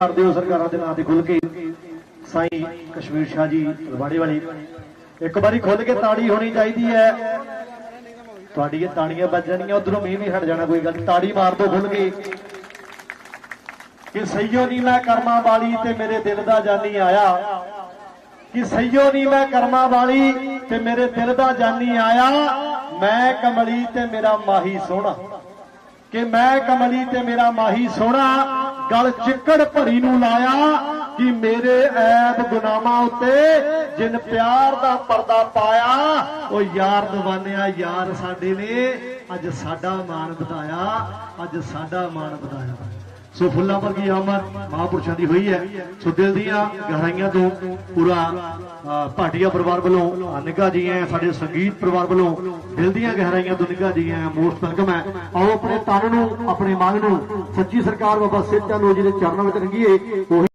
ਕਰਦੇ ਹੋ ਸਰਕਾਰਾਂ ਦੇ ਨਾਂ ਤੇ ਖੁੱਲ ਕੇ ਸਾਈਂ ਕਸ਼ਮੀਰ ਸ਼ਾਹ ਜੀ ਰਵਾੜੇ ਵਾਲੀ। ਇੱਕ ਵਾਰੀ ਖੁੱਲ ਕੇ ਤਾੜੀ ਹੋਣੀ ਚਾਹੀਦੀ ਹੈ। ਤੁਹਾਡੀ ਇਹ ਤਾੜੀਆਂ ਵੱਜਣੀਆਂ ਉਧਰੋਂ ਮੀਂਹ ਵੀ ਹਟ ਜਾਣਾ, ਕੋਈ ਗੱਲ ਤਾੜੀ ਮਾਰ ਦੋ ਖੁੱਲ ਕੇ। ਕਿ ਸਈਓ ਨਹੀਂ ਮੈਂ ਕਰਮਾਂ ਵਾਲੀ ਤੇ ਮੇਰੇ ਦਿਲ ਦਾ ਜਾਨੀ ਆਇਆ। ਕਿ ਸਈਓ ਨਹੀਂ ਮੈਂ ਕਰਮਾਂ ਵਾਲੀ ਤੇ ਮੇਰੇ ਦਿਲ ਦਾ ਜਾਨੀ ਆਇਆ। ਮੈਂ ਕਮਲੀ ਤੇ ਮੇਰਾ ਮਾਹੀ ਸੋਹਣਾ। ਕਿ ਮੈਂ ਕਮਲੀ ਤੇ ਮੇਰਾ ਮਾਹੀ ਸੋਹਣਾ। ਗਲ ਚਿੱਕੜ ਭਰੀ ਨੂੰ ਲਾਇਆ ਕਿ ਮੇਰੇ ਐਬ ਗੁਨਾਮਾਂ ਉੱਤੇ ਜਿਨ ਪਿਆਰ ਦਾ ਪਰਦਾ ਪਾਇਆ, ਉਹ ਯਾਰ ਦਵਾਨਿਆ, ਯਾਰ ਸਾਡੇ ਨੇ ਅੱਜ ਸਾਡਾ ਮਾਣ ਵਧਾਇਆ, ਅੱਜ ਸਾਡਾ ਮਾਣ ਵਧਾਇਆ। ਸੋ ਫੁੱਲਾਂ ਵਰਗੀ ਆਮਦ ਮਹਾਂਪੁਰਸ਼ਾਂ ਦੀ ਹੋਈ ਹੈ। ਸੋ ਦਿਲ ਦੀਆਂ ਗਹਿਰਾਈਆਂ ਤੋਂ ਪੂਰਾ ਭਾਟੀਆ ਪਰਿਵਾਰ ਵੱਲੋਂ ਨਿੱਘਾ ਜੀ ਹੈ, ਸਾਡੇ ਸੰਗੀਤ ਪਰਿਵਾਰ ਵੱਲੋਂ ਦਿਲ ਦੀਆਂ ਗਹਿਰਾਈਆਂ ਤੋਂ ਨਿੱਘਾ ਜੀ ਹੈ ਮੋਸਟ ਵੈਲਕਮ ਹੈ। ਆਓ ਆਪਣੇ ਤਨ ਨੂੰ, ਆਪਣੇ ਮਨ ਨੂੰ ਸੱਚੀ ਸਰਕਾਰ ਬਾਬਾ ਸਿੱਧ ਚੰਦ ਜੀ ਦੇ ਚਰਨਾਂ ਵਿੱਚ ਰੰਗੀਏ, ਉਹੀ